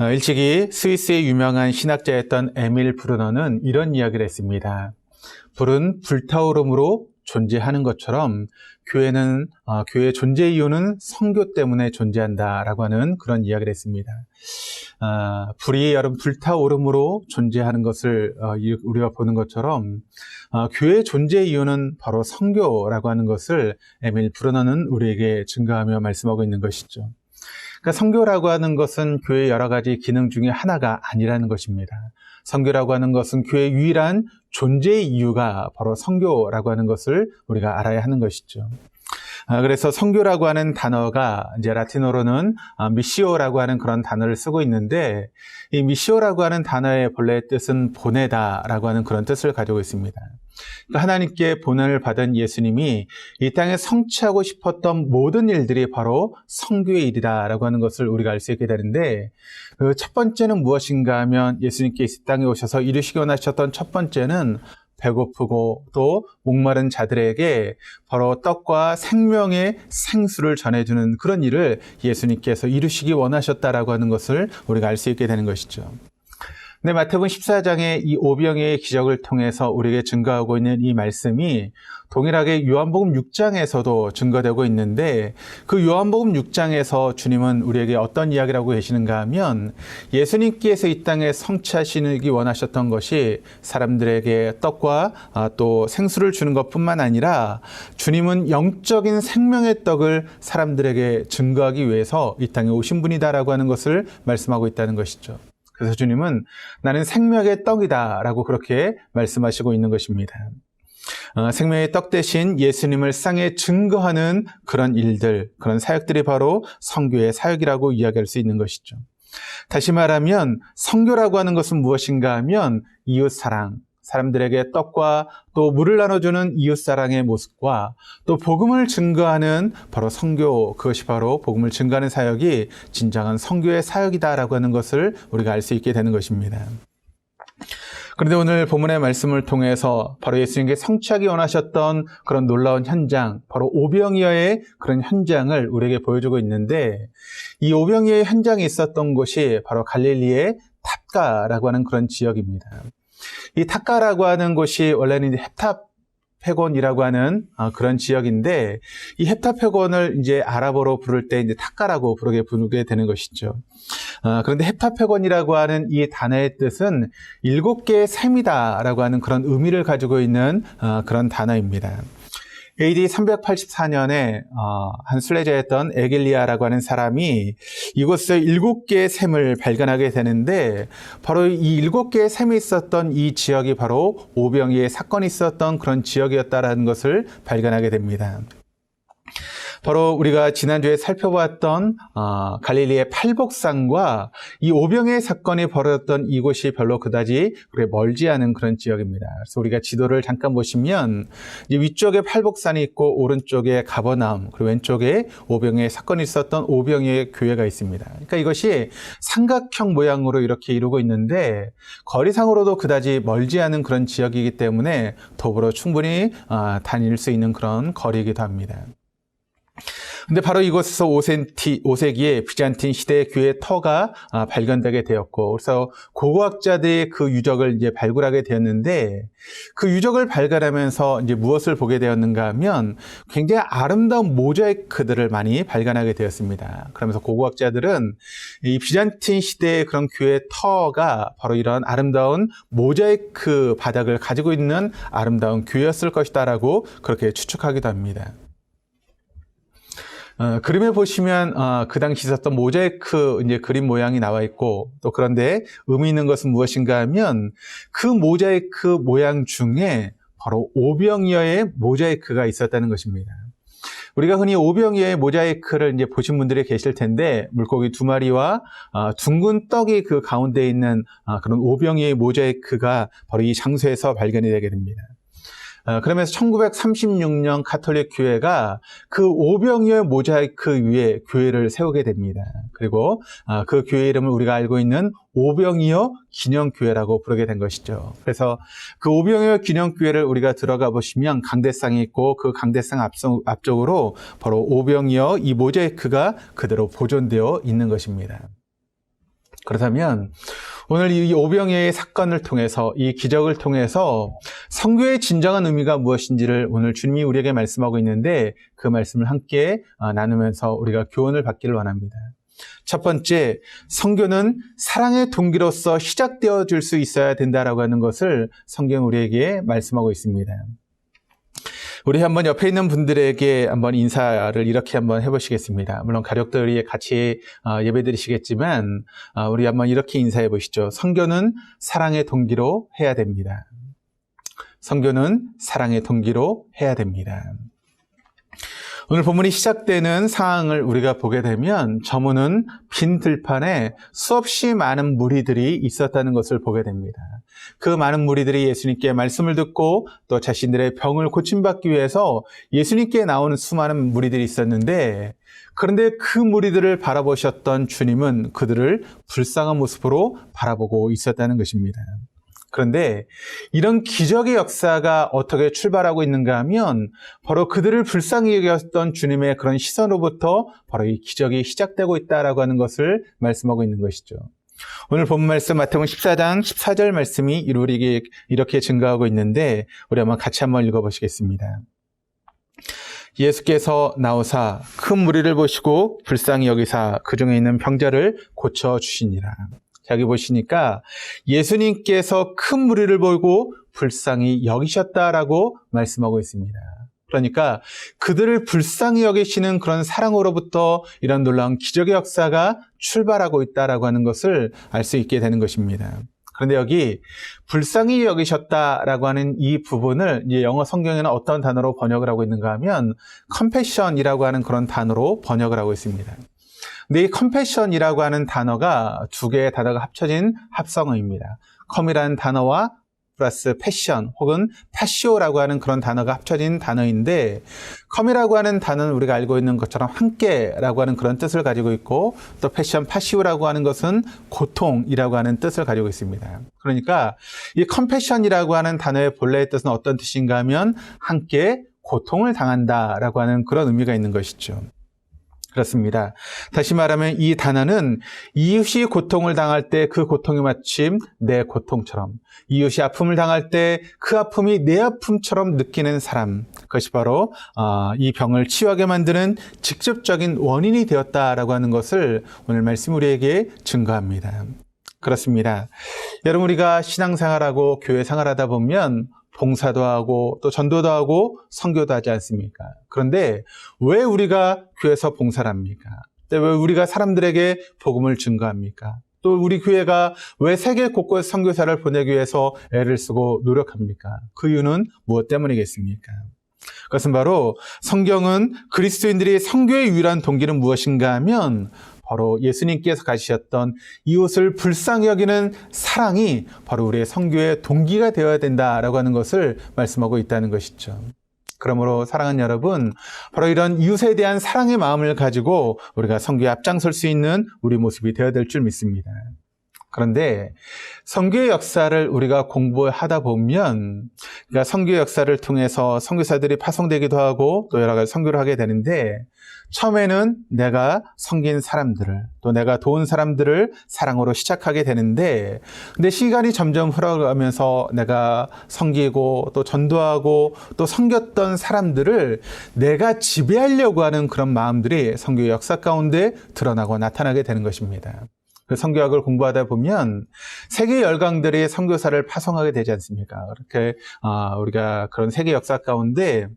어, 일찍이 스위스의 유명한 신학자였던 에밀 브루너는 이런 이야기를 했습니다. 불은 불타오름으로 존재하는 것처럼 교회는 어, 교회의 존재 이유는 성교 때문에 존재한다라고 하는 그런 이야기를 했습니다. 아, 불이 여러분 불타오름으로 존재하는 것을 어, 이- 우리가 보는 것처럼 어, 교회의 존재 이유는 바로 성교라고 하는 것을 에밀 브루너는 우리에게 증거하며 말씀하고 있는 것이죠. 그러니까 성교라고 하는 것은 교회의 여러 가지 기능 중에 하나가 아니라는 것입니다. 성교라고 하는 것은 교회의 유일한 존재의 이유가 바로 성교라고 하는 것을 우리가 알아야 하는 것이죠. 아, 그래서 성교라고 하는 단어가 이제 라틴어로는 아, 미시오라고 하는 그런 단어를 쓰고 있는데 이 미시오라고 하는 단어의 본래 뜻은 보내다라고 하는 그런 뜻을 가지고 있습니다. 그러니까 하나님께 보냄을 받은 예수님이 이 땅에 성취하고 싶었던 모든 일들이 바로 성교의 일이다라고 하는 것을 우리가 알 수 있게 되는데 그 첫 번째는 무엇인가 하면 예수님께 이 땅에 오셔서 이루시기 원하셨던 첫 번째는 배고프고 또 목마른 자들에게 바로 떡과 생명의 생수를 전해주는 그런 일을 예수님께서 이루시기 원하셨다라고 하는 것을 우리가 알 수 있게 되는 것이죠. 네, 마태복음 14장의 이 오병의 기적을 통해서 우리에게 증거하고 있는 이 말씀이 동일하게 요한복음 6장에서도 증거되고 있는데 그 요한복음 6장에서 주님은 우리에게 어떤 이야기를 하고 계시는가 하면 예수님께서 이 땅에 성취하시기 원하셨던 것이 사람들에게 떡과 아, 또 생수를 주는 것뿐만 아니라 주님은 영적인 생명의 떡을 사람들에게 증거하기 위해서 이 땅에 오신 분이다라고 하는 것을 말씀하고 있다는 것이죠. 그래서 주님은 나는 생명의 떡이다 라고 그렇게 말씀하시고 있는 것입니다. 어, 생명의 떡 대신 예수님을 쌍에 증거하는 그런 일들, 그런 사역들이 바로 성교의 사역이라고 이야기할 수 있는 것이죠. 다시 말하면 성교라고 하는 것은 무엇인가 하면 이웃 사랑, 사람들에게 떡과 또 물을 나눠주는 이웃 사랑의 모습과 또 복음을 증거하는 바로 성교 그것이 바로 복음을 증거하는 사역이 진정한 성교의 사역이다라고 하는 것을 우리가 알 수 있게 되는 것입니다. 그런데 오늘 본문의 말씀을 통해서 바로 예수님께 성취하기 원하셨던 그런 놀라운 현장, 바로 오병이어의 그런 현장을 우리에게 보여주고 있는데 이 오병이어의 현장이 있었던 곳이 바로 갈릴리의 탑가라고 하는 그런 지역입니다. 이 탑가라고 하는 곳이 원래는 이제 헵탑 패곤이라고 하는 어, 그런 지역인데 이 헵탑패곤을 이제 아랍어로 부를 때 이제 탑가라고 부르게 부르게 되는 것이죠. 어, 그런데 헵탑패곤이라고 하는 이 단어의 뜻은 일곱 개의 셈이다라고 하는 그런 의미를 가지고 있는 어, 그런 단어입니다. AD 384년에 어, 한 순례자였던 에길리아라고 하는 사람이 이곳에서 일곱 개의 샘을 발견하게 되는데 바로 이 일곱 개의 샘이 있었던 이 지역이 바로 오병이의 사건이 있었던 그런 지역이었다라는 것을 발견하게 됩니다. 바로 우리가 지난주에 살펴보았던 어, 갈릴리의 팔복산과 이 오병의 사건이 벌어졌던 이곳이 별로 그다지 그렇게 멀지 않은 그런 지역입니다. 그래서 우리가 지도를 잠깐 보시면 위쪽에 팔복산이 있고 오른쪽에 가버나움 그리고 왼쪽에 오병의 사건이 있었던 오병의 교회가 있습니다. 그러니까 이것이 삼각형 모양으로 이렇게 이루고 있는데 거리상으로도 그다지 멀지 않은 그런 지역이기 때문에 도보로 충분히 어, 다닐 수 있는 그런 거리이기도 합니다. 근데 바로 이곳에서 5세기, 5세기에 비잔틴 시대의 교회 터가 아, 발견되게 되었고, 그래서 고고학자들이 그 유적을 이제 발굴하게 되었는데, 그 유적을 발견하면서 이제 무엇을 보게 되었는가 하면 굉장히 아름다운 모자이크들을 많이 발견하게 되었습니다. 그러면서 고고학자들은 이 비잔틴 시대의 그런 교회 터가 바로 이런 아름다운 모자이크 바닥을 가지고 있는 아름다운 교회였을 것이다라고 그렇게 추측하기도 합니다. 어, 그림에 보시면 어, 그 당시 있었던 모자이크 이제 그림 모양이 나와 있고 또 그런데 의미 있는 것은 무엇인가 하면 그 모자이크 모양 중에 바로 오병이어의 모자이크가 있었다는 것입니다. 우리가 흔히 오병이어의 모자이크를 이제 보신 분들이 계실 텐데 물고기 두 마리와 어, 둥근 떡이 그 가운데 있는 어, 그런 오병이어의 모자이크가 바로 이 장소에서 발견이 되게 됩니다. 어, 그러면서 1936년 가톨릭 교회가 그 오병이어 모자이크 위에 교회를 세우게 됩니다. 그리고 어, 그 교회 이름을 우리가 알고 있는 오병이어 기념교회라고 부르게 된 것이죠. 그래서 그 오병이어 기념교회를 우리가 들어가 보시면 강대상이 있고 그 강대상 앞쪽으로 바로 오병이어 이 모자이크가 그대로 보존되어 있는 것입니다. 그렇다면 오늘 이 오병이의 사건을 통해서 이 기적을 통해서 성교의 진정한 의미가 무엇인지를 오늘 주님이 우리에게 말씀하고 있는데 그 말씀을 함께 어, 나누면서 우리가 교훈을 받기를 원합니다. 첫 번째, 성교는 사랑의 동기로서 시작되어 줄 수 있어야 된다라고 하는 것을 성경 우리에게 말씀하고 있습니다. 우리 한번 옆에 있는 분들에게 한번 인사를 이렇게 한번 해보시겠습니다. 물론 가족들이 같이 어, 예배드리시겠지만 어, 우리 한번 이렇게 인사해 보시죠. 성교는 사랑의 동기로 해야 됩니다. 성교는 사랑의 동기로 해야 됩니다. 오늘 본문이 시작되는 상황을 우리가 보게 되면 저문은 빈 들판에 수없이 많은 무리들이 있었다는 것을 보게 됩니다. 그 많은 무리들이 예수님께 말씀을 듣고 또 자신들의 병을 고침받기 위해서 예수님께 나오는 수많은 무리들이 있었는데 그런데 그 무리들을 바라보셨던 주님은 그들을 불쌍한 모습으로 바라보고 있었다는 것입니다. 그런데 이런 기적의 역사가 어떻게 출발하고 있는가 하면 바로 그들을 불쌍히 여겼던 주님의 그런 시선으로부터 바로 이 기적이 시작되고 있다라고 하는 것을 말씀하고 있는 것이죠. 오늘 본 말씀 마태복음 14장 14절 말씀이 이루리게 이렇게 증가하고 있는데 우리 한번 같이 한번 읽어 보시겠습니다. 예수께서 나오사 큰 무리를 보시고 불쌍히 여기사 그 중에 있는 병자를 고쳐 주시니라. 여기 보시니까 예수님께서 큰 무리를 보고 불쌍히 여기셨다라고 말씀하고 있습니다. 그러니까 그들을 불쌍히 여기시는 그런 사랑으로부터 이런 놀라운 기적의 역사가 출발하고 있다라고 하는 것을 알 수 있게 되는 것입니다. 그런데 여기 불쌍히 여기셨다라고 하는 이 부분을 이제 영어 성경에는 어떤 단어로 번역을 하고 있는가 하면 compassion이라고 하는 그런 단어로 번역을 하고 있습니다. 근데 이 compassion이라고 하는 단어가 두 개의 단어가 합쳐진 합성어입니다. com이라는 단어와 플러스 패션 혹은 파시오라고 하는 그런 단어가 합쳐진 단어인데 컴이라고 하는 단어는 우리가 알고 있는 것처럼 함께라고 하는 그런 뜻을 가지고 있고 또 패션 파시오라고 하는 것은 고통이라고 하는 뜻을 가지고 있습니다. 그러니까 이 컴패션이라고 하는 단어의 본래의 뜻은 어떤 뜻인가 하면 함께 고통을 당한다라고 하는 그런 의미가 있는 것이죠. 그렇습니다. 다시 말하면 이 단어는 이웃이 고통을 당할 때 그 고통이 마침 내 고통처럼 이웃이 아픔을 당할 때 그 아픔이 내 아픔처럼 느끼는 사람 그것이 바로 어, 이 병을 치유하게 만드는 직접적인 원인이 되었다라고 하는 것을 오늘 말씀 우리에게 증거합니다. 그렇습니다. 여러분 우리가 신앙생활하고 교회 생활하다 보면 봉사도 하고 또 전도도 하고 선교도 하지 않습니까? 그런데 왜 우리가 교회에서 봉사를 합니까? 왜 우리가 사람들에게 복음을 증거합니까? 또 우리 교회가 왜 세계 곳곳 선교사를 보내기 위해서 애를 쓰고 노력합니까? 그 이유는 무엇 때문이겠습니까? 그것은 바로 성경은 그리스도인들이 선교의 유일한 동기는 무엇인가 하면 바로 예수님께서 가지셨던 이웃을 불쌍히 여기는 사랑이 바로 우리의 성교의 동기가 되어야 된다라고 하는 것을 말씀하고 있다는 것이죠. 그러므로 사랑하는 여러분, 바로 이런 이웃에 대한 사랑의 마음을 가지고 우리가 성교에 앞장설 수 있는 우리 모습이 되어야 될 줄 믿습니다. 그런데 성교의 역사를 우리가 공부하다 보면 그러니까 성교의 역사를 통해서 선교사들이 파송되기도 하고 또 여러 가지 선교를 하게 되는데 처음에는 내가 섬긴 사람들을 또 내가 도운 사람들을 사랑으로 시작하게 되는데 근데 시간이 점점 흘러가면서 내가 섬기고 또 전도하고 또 섬겼던 사람들을 내가 지배하려고 하는 그런 마음들이 성교의 역사 가운데 드러나고 나타나게 되는 것입니다. 그 성교학을 공부하다 보면 세계 열강들이 선교사를 파송하게 되지 않습니까? 그렇게 어, 우리가 그런 세계 역사 가운데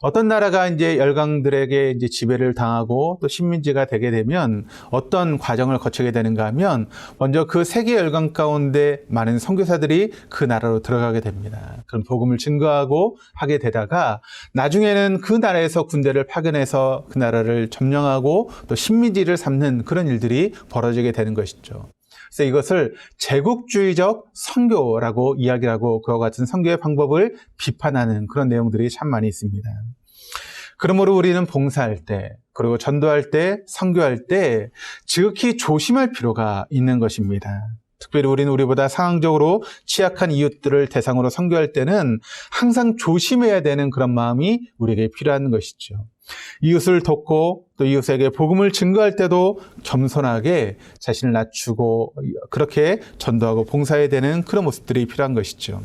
어떤 나라가 이제 열강들에게 이제 지배를 당하고 또 식민지가 되게 되면 어떤 과정을 거치게 되는가 하면 먼저 그 세계 열강 가운데 많은 선교사들이 그 나라로 들어가게 됩니다. 그런 복음을 증거하고 하게 되다가 나중에는 그 나라에서 군대를 파견해서 그 나라를 점령하고 또 식민지를 삼는 그런 일들이 벌어지게 되는 것이죠. 그래서 이것을 제국주의적 선교라고 이야기하고 그와 같은 선교의 방법을 비판하는 그런 내용들이 참 많이 있습니다. 그러므로 우리는 봉사할 때, 그리고 전도할 때, 선교할 때 지극히 조심할 필요가 있는 것입니다. 특별히 우리는 우리보다 상황적으로 취약한 이웃들을 대상으로 선교할 때는 항상 조심해야 되는 그런 마음이 우리에게 필요한 것이죠. 이웃을 돕고 또 이웃에게 복음을 증거할 때도 겸손하게 자신을 낮추고 그렇게 전도하고 봉사해야 되는 그런 모습들이 필요한 것이죠.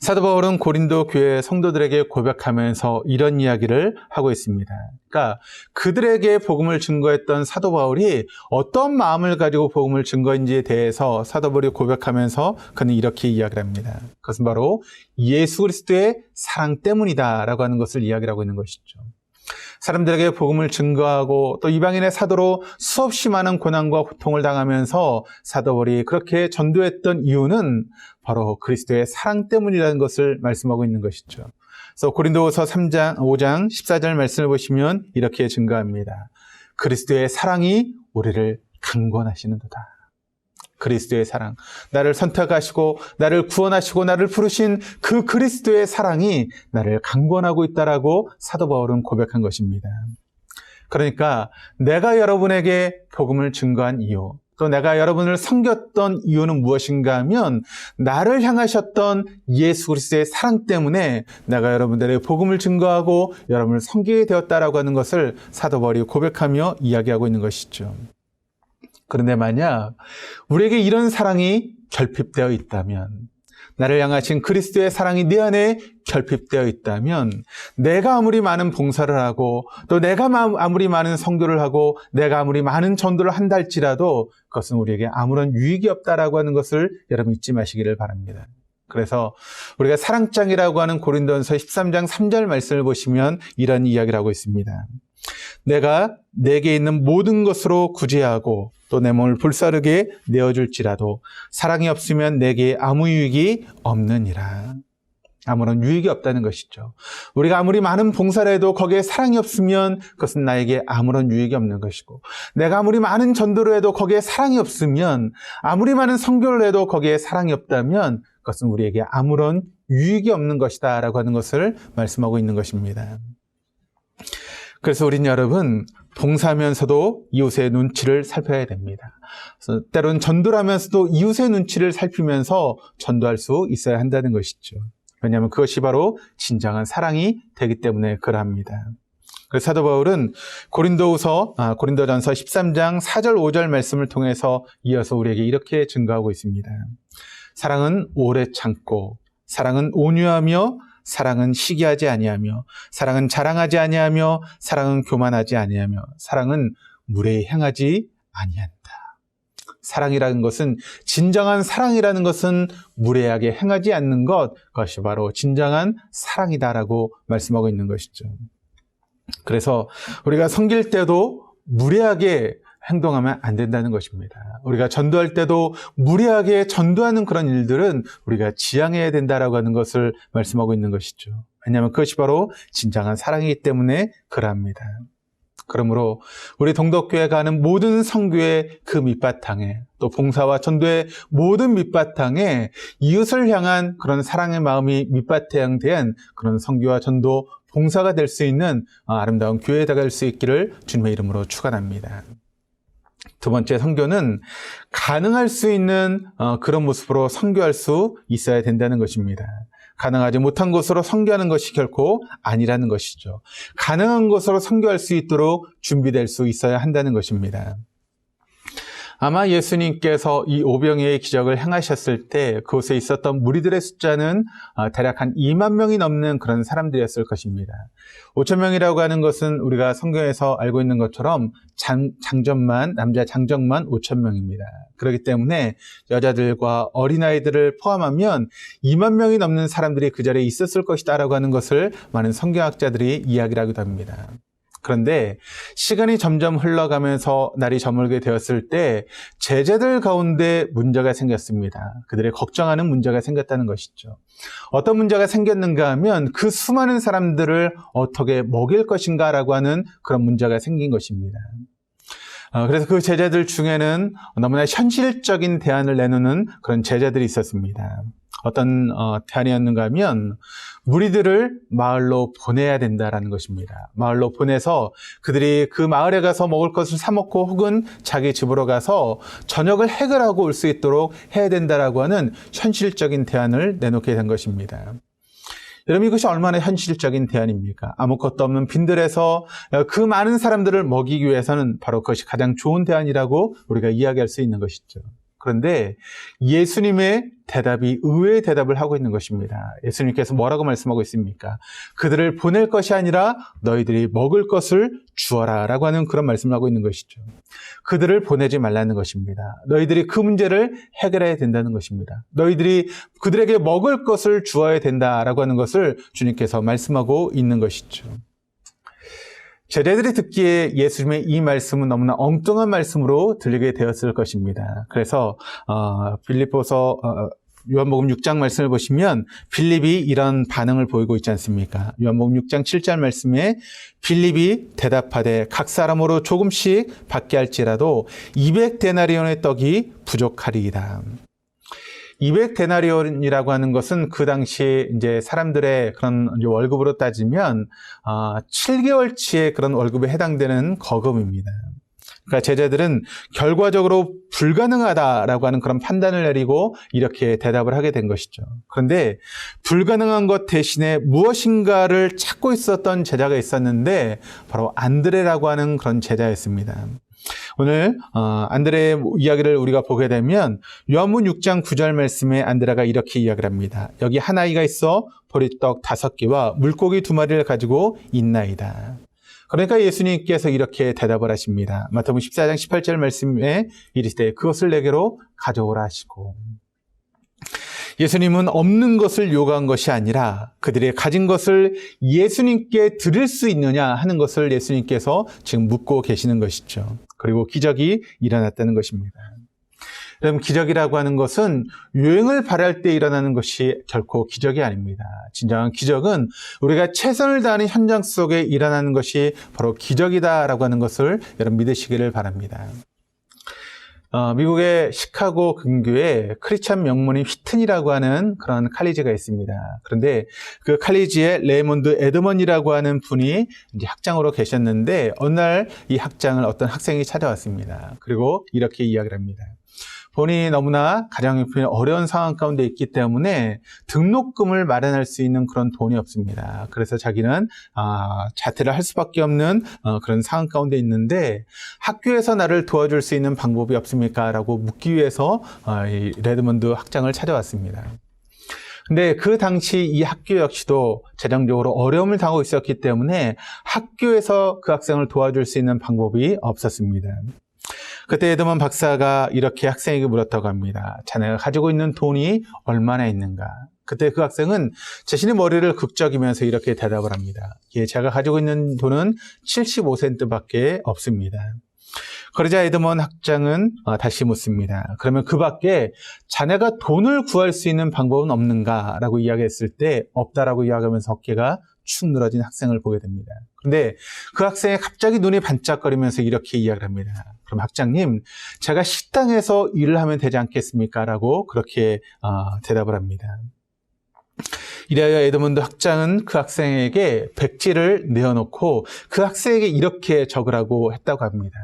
사도 바울은 고린도 교회 성도들에게 고백하면서 이런 이야기를 하고 있습니다. 그러니까 그들에게 복음을 증거했던 사도 바울이 어떤 마음을 가지고 복음을 증거인지에 대해서 사도 바울이 고백하면서 그는 이렇게 이야기를 합니다. 그것은 바로 예수 그리스도의 사랑 때문이다라고 하는 것을 이야기를 하고 있는 것이죠. 사람들에게 복음을 증거하고 또 이방인의 사도로 수없이 많은 고난과 고통을 당하면서 사도벌이 그렇게 전도했던 이유는 바로 그리스도의 사랑 때문이라는 것을 말씀하고 있는 것이죠. 그래서 고린도후서 3장 5장 14절 말씀을 보시면 이렇게 증거합니다. 그리스도의 사랑이 우리를 강권하시는도다. 그리스도의 사랑, 나를 선택하시고 나를 구원하시고 나를 부르신 그 그리스도의 사랑이 나를 강권하고 있다라고 사도 바울은 고백한 것입니다. 그러니까 내가 여러분에게 복음을 증거한 이유, 또 내가 여러분을 섬겼던 이유는 무엇인가 하면 나를 향하셨던 예수 그리스도의 사랑 때문에 내가 여러분들의 복음을 증거하고 여러분을 섬기게 되었다라고 하는 것을 사도 바울이 고백하며 이야기하고 있는 것이죠. 그런데 만약 우리에게 이런 사랑이 결핍되어 있다면, 나를 향하신 그리스도의 사랑이 내 안에 결핍되어 있다면, 내가 아무리 많은 봉사를 하고, 또 내가 아무리 많은 성교를 하고, 내가 아무리 많은 전도를 한다 할지라도, 그것은 우리에게 아무런 유익이 없다라고 하는 것을 여러분 잊지 마시기를 바랍니다. 그래서 우리가 사랑장이라고 하는 고린도전서 13장 3절 말씀을 보시면 이런 이야기를 하고 있습니다. 내가 내게 있는 모든 것으로 구제하고 또 내 몸을 불사르게 내어줄지라도 사랑이 없으면 내게 아무 유익이 없느니라. 아무런 유익이 없다는 것이죠. 우리가 아무리 많은 봉사를 해도 거기에 사랑이 없으면 그것은 나에게 아무런 유익이 없는 것이고 내가 아무리 많은 전도를 해도 거기에 사랑이 없으면 아무리 많은 성교를 해도 거기에 사랑이 없다면 그것은 우리에게 아무런 유익이 없는 것이다 라고 하는 것을 말씀하고 있는 것입니다. 그래서 우린 여러분 봉사하면서도 이웃의 눈치를 살펴야 됩니다. 때론 전도를 하면서도 이웃의 눈치를 살피면서 전도할 수 있어야 한다는 것이죠. 왜냐하면 그것이 바로 진정한 사랑이 되기 때문에 그러합니다. 그래서 사도 바울은 고린도후서 아, 고린도전서 13장 4절 5절 말씀을 통해서 이어서 우리에게 이렇게 증거하고 있습니다. 사랑은 오래 참고 사랑은 온유하며 사랑은 시기하지 아니하며 사랑은 자랑하지 아니하며 사랑은 교만하지 아니하며 사랑은 물에 향하지 아니한다. 사랑이라는 것은 진정한 사랑이라는 것은 무례하게 행하지 않는 것 그것이 바로 진정한 사랑이다라고 말씀하고 있는 것이죠. 그래서 우리가 섬길 때도 무례하게 행동하면 안 된다는 것입니다. 우리가 전도할 때도 무리하게 전도하는 그런 일들은 우리가 지양해야 된다라고 하는 것을 말씀하고 있는 것이죠. 왜냐하면 그것이 바로 진정한 사랑이기 때문에 그러합니다. 그러므로 우리 동덕교회 가는 모든 성교의 그 밑바탕에 또 봉사와 전도의 모든 밑바탕에 이웃을 향한 그런 사랑의 마음이 밑바탕된 그런 성교와 전도 봉사가 될 수 있는 아름다운 교회가 될수 있기를 주님의 이름으로 축원합니다. 두 번째 성교는 가능할 수 있는 어, 그런 모습으로 성교할 수 있어야 된다는 것입니다. 가능하지 못한 것으로 성교하는 것이 결코 아니라는 것이죠. 가능한 것으로 성교할 수 있도록 준비될 수 있어야 한다는 것입니다. 아마 예수님께서 이 오병이의 기적을 행하셨을 때 그곳에 있었던 무리들의 숫자는 어, 대략 한 2만 명이 넘는 그런 사람들이었을 것입니다. 5천 명이라고 하는 것은 우리가 성경에서 알고 있는 것처럼 장, 장점만 남자 장정만 5천 명입니다. 그렇기 때문에 여자들과 어린아이들을 포함하면 2만 명이 넘는 사람들이 그 자리에 있었을 것이다라고 하는 것을 많은 성경학자들이 이야기를 하기도 합니다. 그런데 시간이 점점 흘러가면서 날이 저물게 되었을 때 제자들 가운데 문제가 생겼습니다. 그들의 걱정하는 문제가 생겼다는 것이죠. 어떤 문제가 생겼는가 하면 그 수많은 사람들을 어떻게 먹일 것인가라고 하는 그런 문제가 생긴 것입니다. 어, 그래서 그 제자들 중에는 너무나 현실적인 대안을 내놓는 그런 제자들이 있었습니다. 어떤 어, 대안이었는가 하면 무리들을 마을로 보내야 된다라는 것입니다. 마을로 보내서 그들이 그 마을에 가서 먹을 것을 사 먹고 혹은 자기 집으로 가서 저녁을 해결하고 올 수 있도록 해야 된다라고 하는 현실적인 대안을 내놓게 된 것입니다. 여러분 이것이 얼마나 현실적인 대안입니까? 아무것도 없는 빈들에서 그 많은 사람들을 먹이기 위해서는 바로 그것이 가장 좋은 대안이라고 우리가 이야기할 수 있는 것이죠. 그런데 예수님의 대답이 의외의 대답을 하고 있는 것입니다. 예수님께서 뭐라고 말씀하고 있습니까? 그들을 보낼 것이 아니라 너희들이 먹을 것을 주어라 라고 하는 그런 말씀을 하고 있는 것이죠. 그들을 보내지 말라는 것입니다. 너희들이 그 문제를 해결해야 된다는 것입니다. 너희들이 그들에게 먹을 것을 주어야 된다라고 하는 것을 주님께서 말씀하고 있는 것이죠. 제자들이 듣기에 예수님의 이 말씀은 너무나 엉뚱한 말씀으로 들리게 되었을 것입니다. 그래서 어, 빌립보서 어, 요한복음 6장 말씀을 보시면 빌립이 이런 반응을 보이고 있지 않습니까? 요한복음 6장 7절 말씀에 빌립이 대답하되 각 사람으로 조금씩 받게 할지라도 200데나리온의 떡이 부족하리이다. 200데나리온이라고 하는 것은 그 당시 이제 사람들의 그런 월급으로 따지면 어, 7개월치의 그런 월급에 해당되는 거금입니다. 그러니까 제자들은 결과적으로 불가능하다라고 하는 그런 판단을 내리고 이렇게 대답을 하게 된 것이죠. 그런데 불가능한 것 대신에 무엇인가를 찾고 있었던 제자가 있었는데 바로 안드레라고 하는 그런 제자였습니다. 오늘 어, 안드레의 이야기를 우리가 보게 되면 요한문 6장 9절 말씀에 안드레가 이렇게 이야기를 합니다. 여기 한 아이가 있어 보리떡 다섯 개와 물고기 두 마리를 가지고 있나이다. 그러니까 예수님께서 이렇게 대답을 하십니다. 마태복음 14장 18절 말씀에 이르시되 그것을 내게로 가져오라 하시고 예수님은 없는 것을 요구한 것이 아니라 그들의 가진 것을 예수님께 드릴 수 있느냐 하는 것을 예수님께서 지금 묻고 계시는 것이죠. 그리고 기적이 일어났다는 것입니다. 여러분, 기적이라고 하는 것은 유행을 바랄 때 일어나는 것이 결코 기적이 아닙니다. 진정한 기적은 우리가 최선을 다하는 현장 속에 일어나는 것이 바로 기적이다라고 하는 것을 여러분 믿으시기를 바랍니다. 어, 미국의 시카고 근교에 크리스찬 명문인 휘튼이라고 하는 그런 칼리지가 있습니다. 그런데 그 칼리지에 레이몬드 에드먼이라고 하는 분이 학장으로 계셨는데 어느 날 이 학장을 어떤 학생이 찾아왔습니다. 그리고 이렇게 이야기를 합니다. 본인이 너무나 가정 형편이 어려운 상황 가운데 있기 때문에 등록금을 마련할 수 있는 그런 돈이 없습니다. 그래서 자기는 아, 자퇴를 할 수밖에 없는 어, 그런 상황 가운데 있는데 학교에서 나를 도와줄 수 있는 방법이 없습니까? 라고 묻기 위해서 어, 이 레드먼드 학장을 찾아왔습니다. 근데 그 당시 이 학교 역시도 재정적으로 어려움을 당하고 있었기 때문에 학교에서 그 학생을 도와줄 수 있는 방법이 없었습니다. 그때 에드먼 박사가 이렇게 학생에게 물었다고 합니다. 자네가 가지고 있는 돈이 얼마나 있는가? 그때 그 학생은 자신의 머리를 극적이면서 이렇게 대답을 합니다. 예, 제가 가지고 있는 돈은 75센트밖에 없습니다. 그러자 에드먼 학장은 어, 다시 묻습니다. 그러면 그 밖에 자네가 돈을 구할 수 있는 방법은 없는가? 라고 이야기했을 때 없다라고 이야기하면서 어깨가 축 늘어진 학생을 보게 됩니다. 그런데 그 학생이 갑자기 눈이 반짝거리면서 이렇게 이야기를 합니다. 그럼 학장님, 제가 식당에서 일을 하면 되지 않겠습니까? 라고 그렇게 어, 대답을 합니다. 이래야 에드먼드 학장은 그 학생에게 백지를 내어놓고 그 학생에게 이렇게 적으라고 했다고 합니다.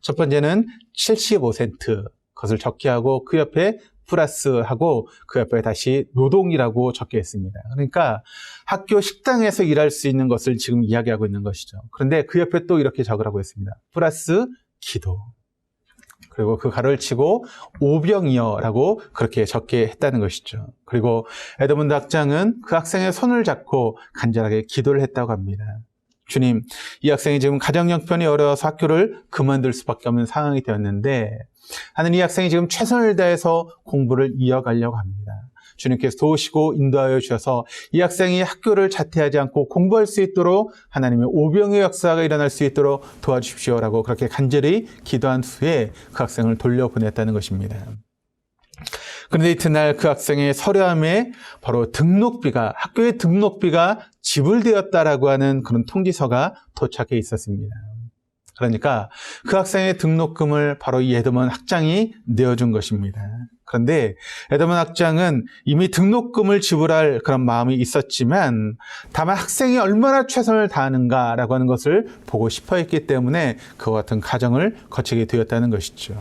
첫 번째는 75센트, 그것을 적게 하고 그 옆에 플러스하고 그 옆에 다시 노동이라고 적게 했습니다. 그러니까 학교 식당에서 일할 수 있는 것을 지금 이야기하고 있는 것이죠. 그런데 그 옆에 또 이렇게 적으라고 했습니다. 플러스 기도. 그리고 그 가로를 치고 오병이어라고 그렇게 적게 했다는 것이죠. 그리고 에드문드 학장은 그 학생의 손을 잡고 간절하게 기도를 했다고 합니다. 주님, 이 학생이 지금 가정 형편이 어려워서 학교를 그만둘 수밖에 없는 상황이 되었는데 하는 이 학생이 지금 최선을 다해서 공부를 이어가려고 합니다. 주님께서 도우시고 인도하여 주셔서 이 학생이 학교를 자퇴하지 않고 공부할 수 있도록 하나님의 오병의 역사가 일어날 수 있도록 도와주십시오라고 그렇게 간절히 기도한 후에 그 학생을 돌려보냈다는 것입니다. 그런데 이튿날 그 학생의 서류함에 바로 등록비가 학교의 등록비가 지불되었다라고 하는 그런 통지서가 도착해 있었습니다. 그러니까 그 학생의 등록금을 바로 이 에드먼 학장이 내어준 것입니다. 그런데 에드먼 학장은 이미 등록금을 지불할 그런 마음이 있었지만 다만 학생이 얼마나 최선을 다하는가라고 하는 것을 보고 싶어 했기 때문에 그와 같은 가정을 거치게 되었다는 것이죠.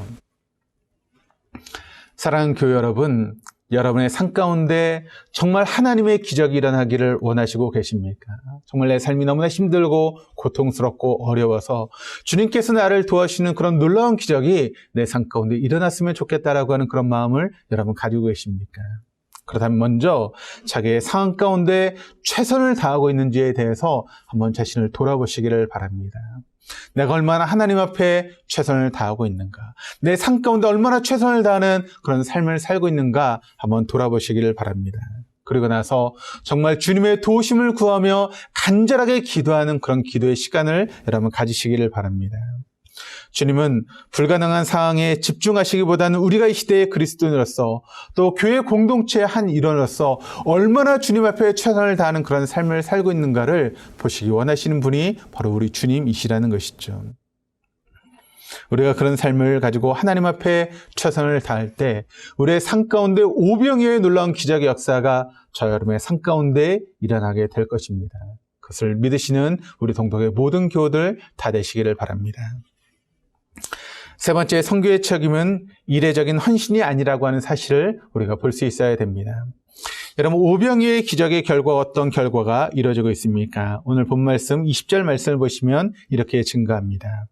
사랑하는 교회 여러분, 여러분의 삶 가운데 정말 하나님의 기적이 일어나기를 원하시고 계십니까? 정말 내 삶이 너무나 힘들고 고통스럽고 어려워서 주님께서 나를 도와주시는 그런 놀라운 기적이 내 삶 가운데 일어났으면 좋겠다라고 하는 그런 마음을 여러분 가지고 계십니까? 그렇다면 먼저 자기의 상황 가운데 최선을 다하고 있는지에 대해서 한번 자신을 돌아보시기를 바랍니다. 내가 얼마나 하나님 앞에 최선을 다하고 있는가. 내 삶 가운데 얼마나 최선을 다하는 그런 삶을 살고 있는가 한번 돌아보시기를 바랍니다. 그리고 나서 정말 주님의 도우심을 구하며 간절하게 기도하는 그런 기도의 시간을 여러분 가지시기를 바랍니다. 주님은 불가능한 상황에 집중하시기보다는 우리가 이 시대의 그리스도인으로서 또 교회 공동체의 한 일원으로서 얼마나 주님 앞에 최선을 다하는 그런 삶을 살고 있는가를 보시기 원하시는 분이 바로 우리 주님이시라는 것이죠. 우리가 그런 삶을 가지고 하나님 앞에 최선을 다할 때 우리의 삶 가운데 오병이어의 놀라운 기적의 역사가 저 여러분의 삶 가운데 일어나게 될 것입니다. 그것을 믿으시는 우리 동독의 모든 교우들 다 되시기를 바랍니다. 세 번째 성교의 책임은 이례적인 헌신이 아니라고 하는 사실을 우리가 볼 수 있어야 됩니다. 여러분 오병이의 기적의 결과 어떤 결과가 이루어지고 있습니까? 오늘 본 말씀 20절 말씀을 보시면 이렇게 증가합니다.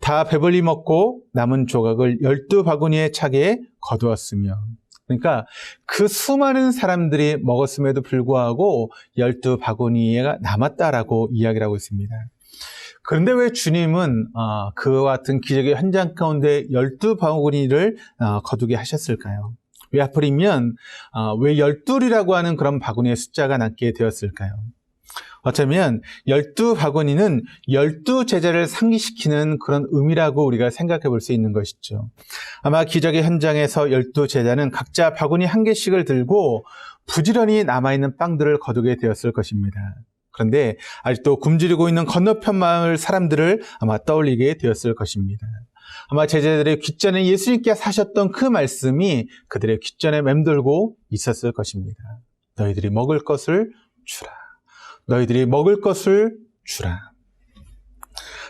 다 배불리 먹고 남은 조각을 열두 바구니에 차게 거두었으며 그러니까 그 수많은 사람들이 먹었음에도 불구하고 열두 바구니가 남았다라고 이야기를 하고 있습니다. 그런데 왜 주님은 어, 그와 같은 기적의 현장 가운데 열두 바구니를 어, 거두게 하셨을까요? 왜 하필이면 어, 왜 열둘이라고 하는 그런 바구니의 숫자가 남게 되었을까요? 어쩌면 열두 바구니는 열두 제자를 상기시키는 그런 의미라고 우리가 생각해 볼 수 있는 것이죠. 아마 기적의 현장에서 열두 제자는 각자 바구니 한 개씩을 들고 부지런히 남아있는 빵들을 거두게 되었을 것입니다. 그런데 아직도 굶주리고 있는 건너편 마을 사람들을 아마 떠올리게 되었을 것입니다. 아마 제자들의 귓전에 예수님께 사셨던 그 말씀이 그들의 귓전에 맴돌고 있었을 것입니다. 너희들이 먹을 것을 주라. 너희들이 먹을 것을 주라.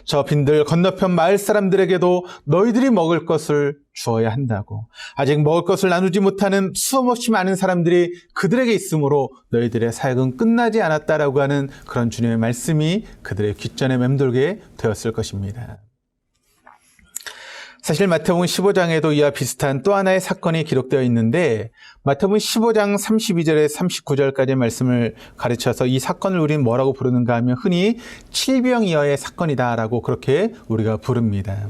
저 빈들 건너편 마을 사람들에게도 너희들이 먹을 것을 주어야 한다고. 아직 먹을 것을 나누지 못하는 수없이 많은 사람들이 그들에게 있으므로 너희들의 사역은 끝나지 않았다라고 하는 그런 주님의 말씀이 그들의 귓전에 맴돌게 되었을 것입니다. 사실 마태복음 15장에도 이와 비슷한 또 하나의 사건이 기록되어 있는데 마태복음 15장 32절에 39절까지의 말씀을 가르쳐서 이 사건을 우리는 뭐라고 부르는가 하면 흔히 칠병이어의 사건이다라고 그렇게 우리가 부릅니다.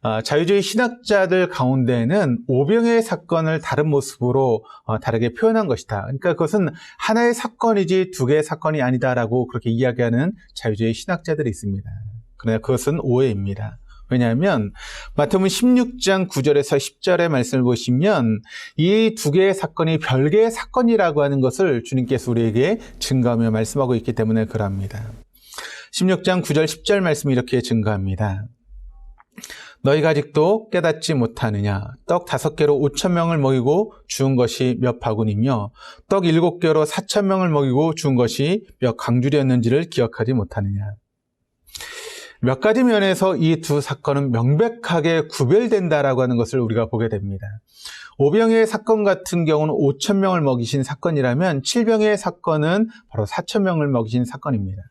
아, 자유주의 신학자들 가운데는 오병의 사건을 다른 모습으로 어, 다르게 표현한 것이다. 그러니까 그것은 하나의 사건이지 두 개의 사건이 아니다라고 그렇게 이야기하는 자유주의 신학자들이 있습니다. 그러나 그것은 오해입니다. 왜냐하면 마태복음 16장 9절에서 10절의 말씀을 보시면 이 두 개의 사건이 별개의 사건이라고 하는 것을 주님께서 우리에게 증거하며 말씀하고 있기 때문에 그럽니다. 16장 9절 10절 말씀이 이렇게 증거합니다. 너희가 아직도 깨닫지 못하느냐? 떡 다섯 개로 오천 명을 먹이고 주운 것이 몇 바구니며 떡 일곱 개로 사천 명을 먹이고 주운 것이 몇 강줄이었는지를 기억하지 못하느냐? 몇 가지 면에서 이 두 사건은 명백하게 구별된다라고 하는 것을 우리가 보게 됩니다. 오병의 사건 같은 경우는 5천 명을 먹이신 사건이라면 칠병의 사건은 바로 4천 명을 먹이신 사건입니다.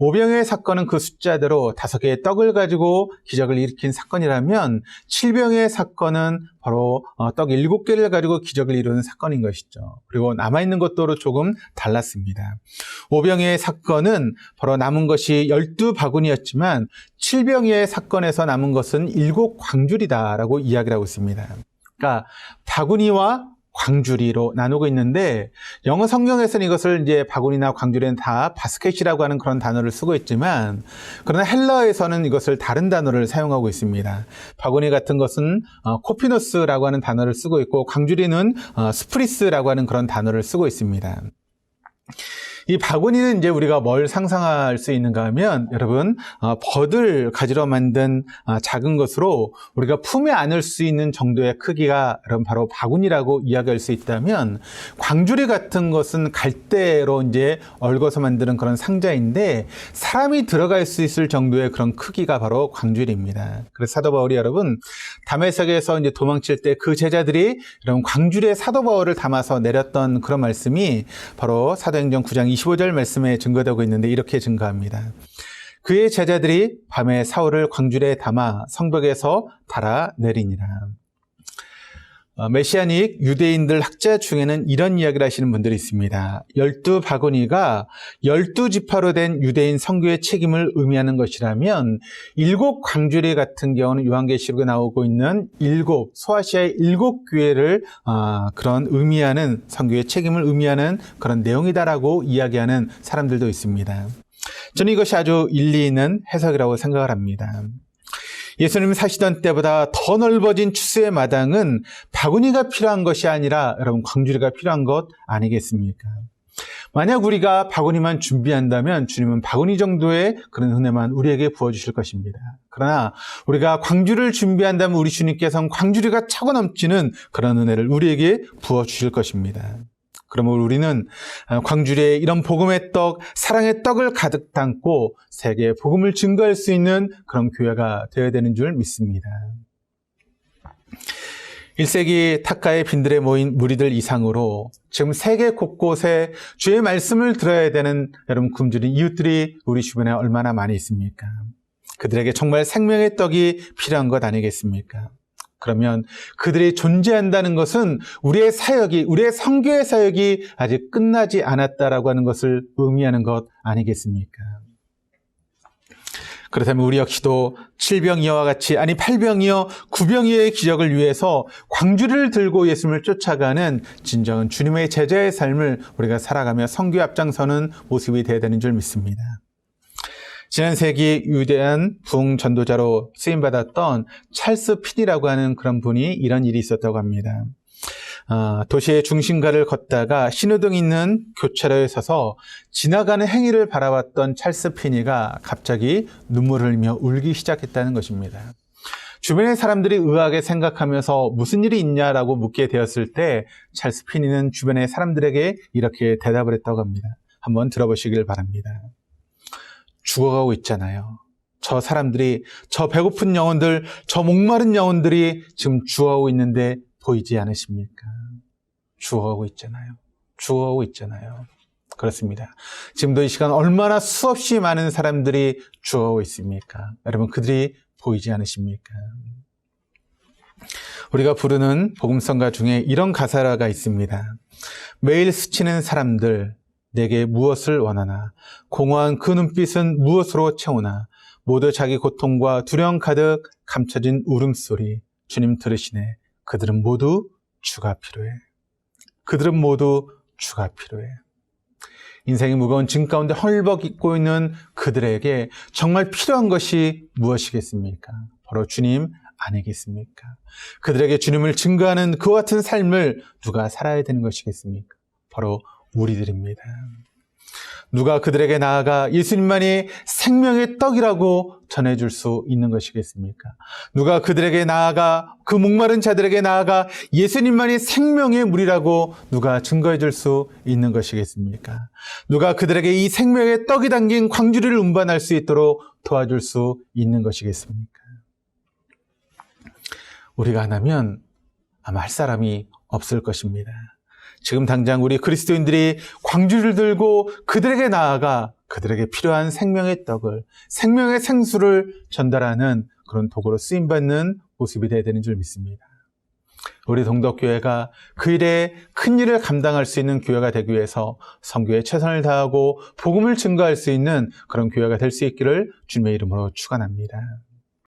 오병의 사건은 그 숫자대로 다섯 개의 떡을 가지고 기적을 일으킨 사건이라면 칠병의 사건은 바로 어, 떡 일곱 개를 가지고 기적을 이루는 사건인 것이죠. 그리고 남아있는 것도 조금 달랐습니다. 오병의 사건은 바로 남은 것이 열두 바구니였지만 칠병의 사건에서 남은 것은 일곱 광줄이다라고 이야기를 하고 있습니다. 그러니까 바구니와 광주리로 나누고 있는데 영어 성경에서는 이것을 이제 바구니나 광주리는 다 바스켓이라고 하는 그런 단어를 쓰고 있지만 그러나 헬라에서는 이것을 다른 단어를 사용하고 있습니다. 바구니 같은 것은 어, 코피노스라고 하는 단어를 쓰고 있고 광주리는 어, 스프리스라고 하는 그런 단어를 쓰고 있습니다. 이 바구니는 이제 우리가 뭘 상상할 수 있는가 하면 여러분 어, 벗을 가지러 만든 아, 작은 것으로 우리가 품에 안을 수 있는 정도의 크기가 여러분 바로 바구니라고 이야기할 수 있다면 광주리 같은 것은 갈대로 이제 얽어서 만드는 그런 상자인데 사람이 들어갈 수 있을 정도의 그런 크기가 바로 광주리입니다. 그래서 사도 바울이 여러분 담에색에서 이제 도망칠 때 그 제자들이 여러분 광주리에 사도 바울을 담아서 내렸던 그런 말씀이 바로 사도행전 9장 25절 말씀에 증거되고 있는데 이렇게 증거합니다. 그의 제자들이 밤에 사울을 광주리에 담아 성벽에서 달아 내리니라. 어, 메시아닉 유대인들 학자 중에는 이런 이야기를 하시는 분들이 있습니다. 열두 바구니가 열두 지파로 된 유대인 성교의 책임을 의미하는 것이라면 일곱 광주리 같은 경우는 요한계시록에 나오고 있는 일곱 소아시아의 일곱 교회를 아, 그런 의미하는 성교의 책임을 의미하는 그런 내용이다라고 이야기하는 사람들도 있습니다. 저는 이것이 아주 일리 있는 해석이라고 생각을 합니다. 예수님 사시던 때보다 더 넓어진 추수의 마당은 바구니가 필요한 것이 아니라 여러분 광주리가 필요한 것 아니겠습니까? 만약 우리가 바구니만 준비한다면 주님은 바구니 정도의 그런 은혜만 우리에게 부어주실 것입니다. 그러나 우리가 광주를 준비한다면 우리 주님께서는 광주리가 차고 넘치는 그런 은혜를 우리에게 부어주실 것입니다. 그러면 우리는 광주리에 이런 복음의 떡, 사랑의 떡을 가득 담고 세계에 복음을 증거할 수 있는 그런 교회가 되어야 되는 줄 믿습니다. 1세기 탁가의 빈들에 모인 무리들 이상으로 지금 세계 곳곳에 주의 말씀을 들어야 되는 여러분 굶주린 이웃들이 우리 주변에 얼마나 많이 있습니까? 그들에게 정말 생명의 떡이 필요한 것 아니겠습니까? 그러면 그들이 존재한다는 것은 우리의 사역이, 우리의 성교의 사역이 아직 끝나지 않았다라고 하는 것을 의미하는 것 아니겠습니까? 그렇다면 우리 역시도 7병이어와 같이, 아니 8병이어, 9병이어의 기적을 위해서 광주를 들고 예수님을 쫓아가는 진정한 주님의 제자의 삶을 우리가 살아가며 성교 앞장서는 모습이 되어야 되는 줄 믿습니다. 지난 세기 위대한 부흥 전도자로 쓰임받았던 찰스 핀이라고 하는 그런 분이 이런 일이 있었다고 합니다. 아, 도시의 중심가를 걷다가 신호등 있는 교차로에 서서 지나가는 행위를 바라봤던 찰스 피니가 갑자기 눈물을 흘리며 울기 시작했다는 것입니다. 주변의 사람들이 의아하게 생각하면서 무슨 일이 있냐라고 묻게 되었을 때 찰스 피니는 주변의 사람들에게 이렇게 대답을 했다고 합니다. 한번 들어보시길 바랍니다. 죽어가고 있잖아요. 저 사람들이, 저 배고픈 영혼들, 저 목마른 영혼들이 지금 죽어가고 있는데 보이지 않으십니까? 죽어가고 있잖아요. 죽어가고 있잖아요. 그렇습니다. 지금도 이 시간 얼마나 수없이 많은 사람들이 죽어가고 있습니까? 여러분, 그들이 보이지 않으십니까? 우리가 부르는 복음성가 중에 이런 가사가 있습니다. 매일 스치는 사람들, 내게 무엇을 원하나 공허한 그 눈빛은 무엇으로 채우나 모두 자기 고통과 두려움 가득 감춰진 울음소리 주님 들으시네 그들은 모두 주가 필요해 그들은 모두 주가 필요해 인생이 무거운 짐 가운데 헐벅 입고 있는 그들에게 정말 필요한 것이 무엇이겠습니까? 바로 주님 아니겠습니까? 그들에게 주님을 증거하는 그 같은 삶을 누가 살아야 되는 것이겠습니까? 바로 우리들입니다. 누가 그들에게 나아가 예수님만이 생명의 떡이라고 전해줄 수 있는 것이겠습니까? 누가 그들에게 나아가 그 목마른 자들에게 나아가 예수님만이 생명의 물이라고 누가 증거해 줄 수 있는 것이겠습니까? 누가 그들에게 이 생명의 떡이 담긴 광주리를 운반할 수 있도록 도와줄 수 있는 것이겠습니까? 우리가 안 하면 아마 할 사람이 없을 것입니다. 지금 당장 우리 그리스도인들이 광주를 들고 그들에게 나아가 그들에게 필요한 생명의 떡을, 생명의 생수를 전달하는 그런 도구로 쓰임받는 모습이 되어야 되는 줄 믿습니다. 우리 동덕교회가 그 일에 큰 일을 감당할 수 있는 교회가 되기 위해서 성교에 최선을 다하고 복음을 증거할 수 있는 그런 교회가 될 수 있기를 주님의 이름으로 축원합니다.